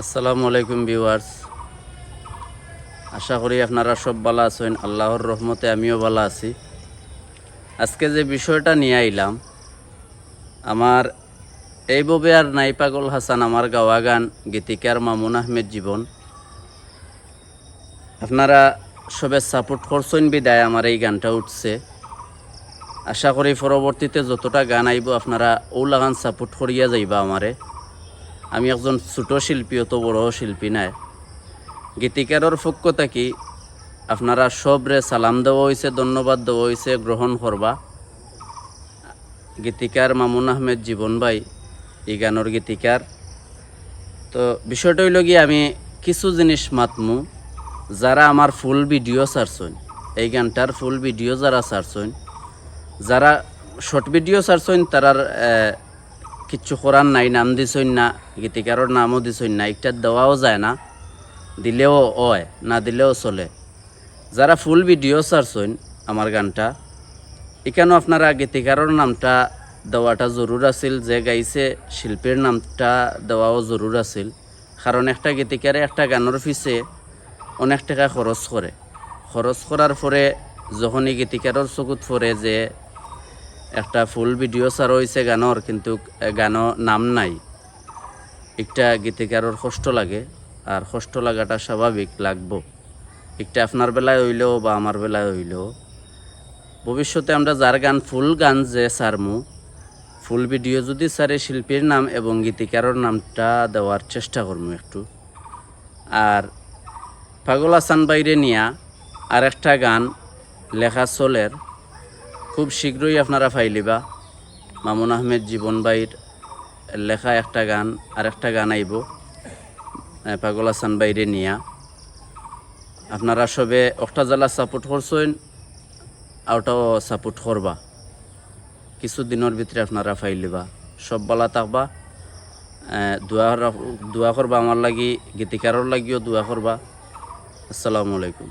আসসালামু আলাইকুম ভিউয়ার্স। আশা করি আপনারা সব ভালো আছেন। আল্লাহর রহমতে আমিও ভালো আছি। আজকে যে বিষয়টা নিয়ে আইলাম, আমার এইভাবে আর নাই পাগল হাসান, আমার গাওয়া গান গীতিকার মামুন আহমেদ জীবন। আপনারা সবে সাপোর্ট করছেন বিদায়, আমার এই গানটা উঠছে। আশা করি পরবর্তীতে যতটা গান আইব, আপনারা ওলা গান সাপোর্ট করিয়া যাইবা আমারে। আমি একজন ছোট শিল্পী, অত বড় শিল্পী নাই। গীতিকারের পক্ষ থাকি আপনারা সবরে সালাম দেওয়া হয়েছে ধন্যবাদ দেওয়া হয়েছে গ্রহণ করবা। গীতিকার মামুন আহমেদ জীবন ভাই, এই গানের গীতিকার। তো বিষয়টা হইল গিয়ে, আমি কিছু জিনিস মাতমু, যারা আমার ফুল ভিডিও সারছেন। এই গানটার ফুল ভিডিও যারা সারছেন, যারা শর্ট ভিডিও সারছেন, তারার কিচ্ছু করার নাই, নাম দিছইন না, গীতিকারের নামও দিছইন না একটা দেওয়াও যায় না, দিলেও হয়, না দিলেও চলে। যারা ফুল ভিডিও সারছেন আমার গানটা, এখানেও আপনারা গীতিকারের নামটা দেওয়াটা জরুর আছিল, যে গাইছে শিল্পীর নামটা দেওয়াও জরুর আছিল, কারণ একটা গীতিকারে একটা গানের পিছে অনেক টাকা খরচ করে খরচ করার পরে যখন এই গীতিকারের চকুত পড়ে যে একটা ফুল ভিডিও সার হয়েছে গানর কিন্তু গানও নাম নাই। একটা গীতিকারের কষ্ট লাগে, আর কষ্ট লাগাটা স্বাভাবিক, লাগবো। একটা আপনার বেলায় হইলেও বা আমার বেলায় হইলেও। ভবিষ্যতে আমরা যার গান ফুল গান যে সারমু ফুল ভিডিও যদি সারে শিল্পীর নাম এবং গীতিকারের নামটা দেওয়ার চেষ্টা করব একটু। আর পাগল হাসান বাইরে নিয়া আর একটা গান, লেখা চলের খুব শীঘ্রই আপনারা ফাইলিবা। মামুন আহমেদ জীবন বাইর লেখা একটা গান আর একটা গান আইব। পাগল হাসান বাইরে নিয়া। আপনারা সবে একটা জেলা সাপোর্ট করছেন, আওটাও সাপোর্ট করবা। কিছু দিনের ভিতরে আপনারা ফাইলিবা। সব বালা থাকবা। দোয়া দোয়া করবা আমার লাগি, গীতিকারর লাগিও দোয়া করবা। আসসালামু আলাইকুম।